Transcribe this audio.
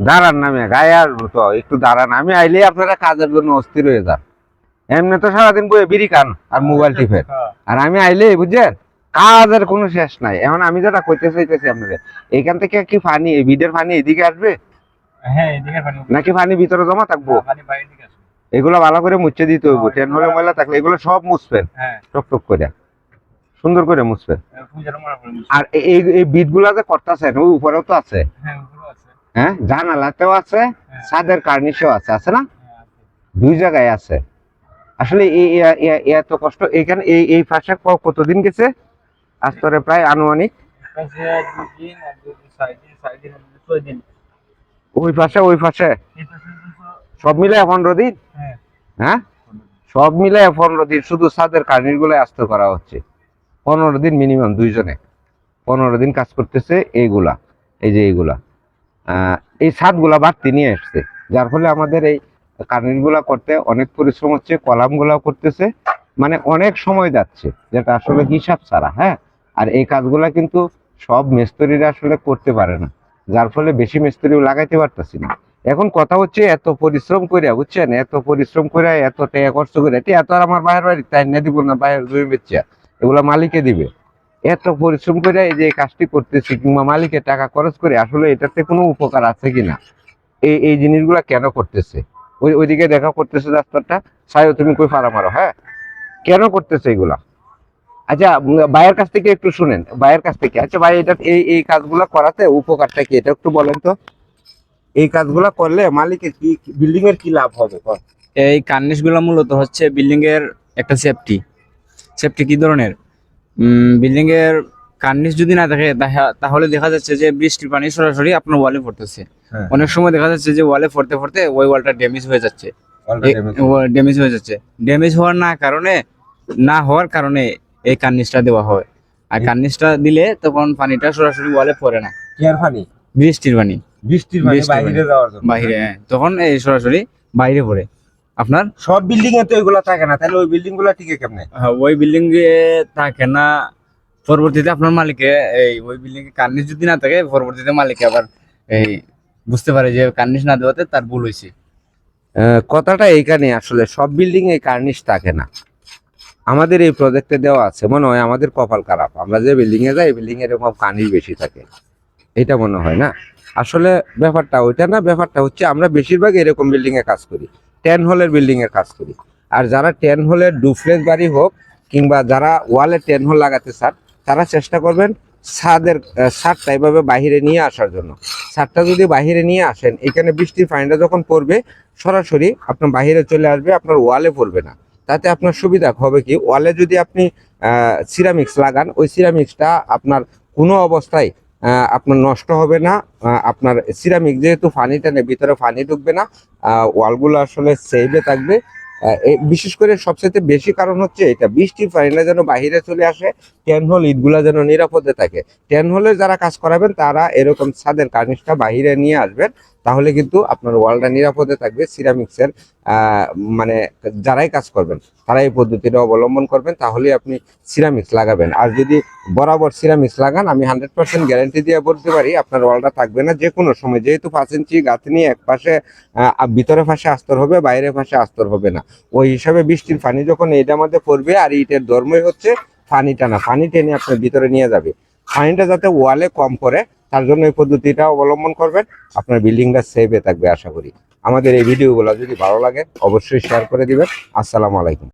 দাঁড়ান নামে গায়ে আসব তো একটু দাঁড়ান। আমি আইলে আপনারা কাজের জন্য অস্থির হয়ে যান। এমনি তো সারাদিন বয়ে বিড়ি খান আর মোবাইল টিপেন আর আমি আইলে বুঝছেন কাজের কোনো শেষ নাই। এখন আমি যেটা করতে চাইতেছি আপনাদের এইখান থেকে কি পানি এই বিডের পানি এদিকে আসবে? হ্যাঁ নাকি পানি ভিতরে জমা থাকব? আসবে। এগুলো ভালো করে মুছে দিতে হইব ট্রেন হলে ময়লা থাকলে এগুলো সব মুছবেন। হ্যাঁ। টক টক করে। সুন্দর করে মুছবেন। আর এই- এই এই বিটগুলা যে করতেছেন ওই উপরেও তো আছে। হ্যাঁ? জানালাতেও আছে হ্যাঁ। ছাদের কার্নিশেও আছে আছে না? হ্যাঁ, দুই জায়গায় আছে। আসলে এত কষ্ট এখানে এই এই ফাঁসা কতদিন গেছে? আজ তোরে প্রায় আনুমানিক। ওই পাশে ওই পাশে সব মিলে পনেরো দিন? হ্যাঁ। হ্যাঁ? সব মিলে পনেরো দিন শুধু ছাদের কার্নিরগুলো আস্ত করা হচ্ছে। পনেরো দিন মিনিমাম দুইজনে। পনেরো দিন কাজ করতেছে এইগুলা এই যে এইগুলা। এই ছাদগুলা বাড়তি নিয়ে আসছে। যার ফলে আমাদের এই কার্নিরগুলা করতে অনেক পরিশ্রম হচ্ছে কলামগুলা করতেছে। মানে অনেক সময় যাচ্ছে, যেটা আসলে হিসাব ছাড়া হ্যাঁ? আর এই কাজগুলা কিন্তু সব মিস্ত্রিরা আসলে করতে পারে না। যার ফলে বেশি মিস্ত্রিও লাগাইতে পারতেছি না। এখন কথা হচ্ছে, এত পরিশ্রম করে বুঝছেন? এত পরিশ্রম করে এত টাকা কষ্ট করে এটা এত আর আমার বাইরের বাড়ি, তাই না দিব না বাইরের জমি বেচছে এগুলা মালিকে দিবে। এত পরিশ্রম করে এই যে কাজটি করতেছি, কিংবা মালিকের টাকা খরচ করে, আসলে এটাতে কোনো উপকার আছে কিনা? এই এই জিনিসগুলা কেন করতেছে? ওই, ওইদিকে দেখা করতেছে রাস্তাটা। সায়ও, তুমি কই ফারা মারো হ্যাঁ? কেন করতেছে এগুলা? আচ্ছা ভাইয়ের কাছ থেকে একটু শুনেন। ভাইয়ের কাছ থেকে। আচ্ছা ভাই, এটা এই এই কাজগুলা করাতে উপকারটা কি? এটা একটু বলেন তো। এই কাজগুলা করলে মালিকের কি বিল্ডিং এর কি লাভ হবে? এই কার্নিশগুলো মূলত হচ্ছে বিল্ডিং এর একটা সেফটি সেফটি কি ধরনের? বিল্ডিং এর কার্নিশ যদি না থাকে তাহলে দেখা যাচ্ছে যে বৃষ্টির পানি সরাসরি আপনার ওয়ালে পড়তেছে। হ্যাঁ। অনেক সময় দেখা যাচ্ছে যে ওয়ালে পড়তে পড়তে ওই ওয়ালটা ড্যামেজ হয়ে যাচ্ছে। ড্যামেজ হয়ে যাচ্ছে। ড্যামেজ হওয়ার না কারণে না হওয়ার কারণে এই কার্নিশটা দেওয়া হয়। আর কার্নিশটা দিলে তখন পানিটা সরাসরি ওয়ালে পড়ে না। কেয়ার পানি? বৃষ্টির পানি। বৃষ্টির পানি বাইরে যাওয়ার জন্য। বাইরে হ্যাঁ, তখন এই সরাসরি বাইরে পড়ে। আপনার? সব বিল্ডিং এ তো এগুলা থাকে না তাহলে ওই বিল্ডিংগুলা টিকে কেমনে? হ্যাঁ, ওই বিল্ডিং এ থাকে না পরবর্তীতে আপনার মালিকে এই ওই বিল্ডিং এ কার্নিশ যদি না থাকে পরবর্তীতে মালিকে আবার এই বুঝতে পারে যে কার্নিশ না দেওয়াতে তার ভুল হয়েছে। কথাটা এইখানে আসলে সব বিল্ডিং এ কার্নিশ থাকে না। আমাদের এই প্রজেক্টে দেওয়া আছে মনে হয় আমাদের কপাল খারাপ। আমরা যে বিল্ডিং এ যাই বিল্ডিং এ এরকম কার্নিশ বেশি থাকে। এটা মনে হয় না। আসলে ব্যাপারটা ওইটা না ব্যাপারটা হচ্ছে আমরা বেশিরভাগ এরকম বিল্ডিং এ কাজ করি। টেন হলের বিল্ডিং এ কাজ করি। আর যারা টেন হলের ডুপ্লেস বাড়ি হোক কিংবা যারা ওয়ালে টেন হল লাগাতে চান, তারা চেষ্টা করবেন ছাদের ছাদটা এভাবে বাহিরে নিয়ে আসার জন্য। ছাদটা যদি বাহিরে নিয়ে আসেন, এখানে বৃষ্টির পানিটা যখন পড়বে, সরাসরি আপনার বাহিরে চলে আসবে, আপনার ওয়ালে পড়বে না। তাতে আপনার সুবিধা হবে কি? ওয়ালে যদি আপনি সিরামিক্স লাগান, ওই সিরামিক্সটা আপনার কোনো অবস্থায় আপনার নষ্ট হবে না। আপনার সিরামিক যেহেতু ফানিটা নেই ভিতরে ফানি ঢুকবে না ওয়ালগুলো আসলে সেভে থাকবে। বিশেষ করে সবচেয়ে বেশি কারণ হচ্ছে এটা, বৃষ্টির পানিটা যেন বাহিরে চলে আসে টেন হোল ইটগুলা যেন নিরাপদে থাকে। টেন হোলে যারা কাজ করাবেন, তারা এরকম ছাদের কার্নিশটা বাহিরে নিয়ে আসবেন। তাহলে কিন্তু আপনার ওয়ালটা নিরাপদে থাকবে, সিরামিক্সের মানে যারাই কাজ করবেন তারা এই পদ্ধতিটা অবলম্বন করবেন তাহলে আপনি সিরামিক্স লাগাবেন। আর যদি বরাবর সিরামিক্স লাগান, আমি হান্ড্রেড পার্সেন্ট গ্যারেন্টি দিয়ে বলতে পারি, আপনার ওয়ালটা থাকবে না যে কোনো সময়, যেহেতু পাঁচ ইঞ্চি গাঁথনি এক পাশে ভিতরে পাশে আস্তর হবে, বাইরে পাশে আস্তর হবে না। ওই হিসাবে বৃষ্টির পানি যখন এইটার মধ্যে পড়বে, আর ইটের ধর্মই হচ্ছে পানি টানা পানি টেনে আপনার ভিতরে নিয়ে যাবে। পানিটা যাতে ওয়ালে কম করে তার জন্য এই পদ্ধতিটা অবলম্বন করবেন। আপনার বিল্ডিংটা সেভে থাকবে, আশা করি। আমাদের এই ভিডিওগুলো যদি ভালো লাগে, অবশ্যই শেয়ার করে দিবেন। আসসালামু আলাইকুম।